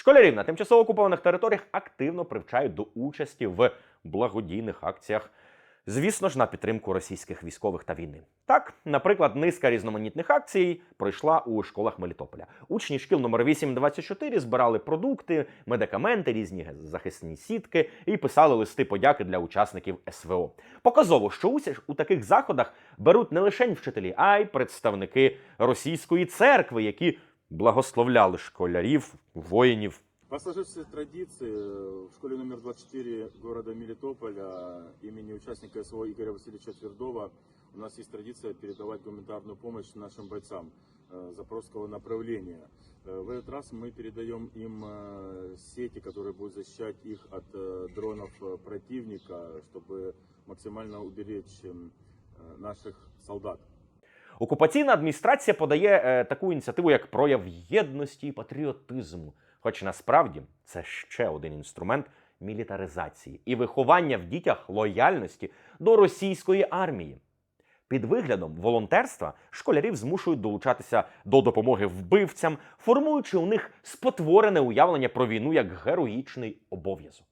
Школярів на тимчасово окупованих територіях активно привчають до участі в благодійних акціях. Звісно ж, на підтримку російських військових та війни. Так, наприклад, низка різноманітних акцій пройшла у школах Мелітополя. Учні шкіл номер 824 збирали продукти, медикаменти, різні захисні сітки і писали листи подяки для учасників СВО. Показово, що у таких заходах беруть не лише вчителі, а й представники російської церкви, які благословляли школярів, воїнів По сложившейся традиции э, в школе номер 24 города Мелитополя имени участника СВО Игоря Васильевича Твердова у нас есть традиция передавать гуманитарную помощь нашим бойцам э, Запорожского направления. Э, В этот раз мы передаем им э, сети, которые будут защищать их от э, дронов э, противника, чтобы максимально уберечь м, э, наших солдат. Окупаційна адміністрація подає е, таку ініціативу як прояв єдності і патріотизму. Хоч насправді це ще один інструмент мілітаризації і виховання в дітях лояльності до російської армії. Під виглядом волонтерства школярів змушують долучатися до допомоги вбивцям, формуючи у них спотворене уявлення про війну як героїчний обов'язок.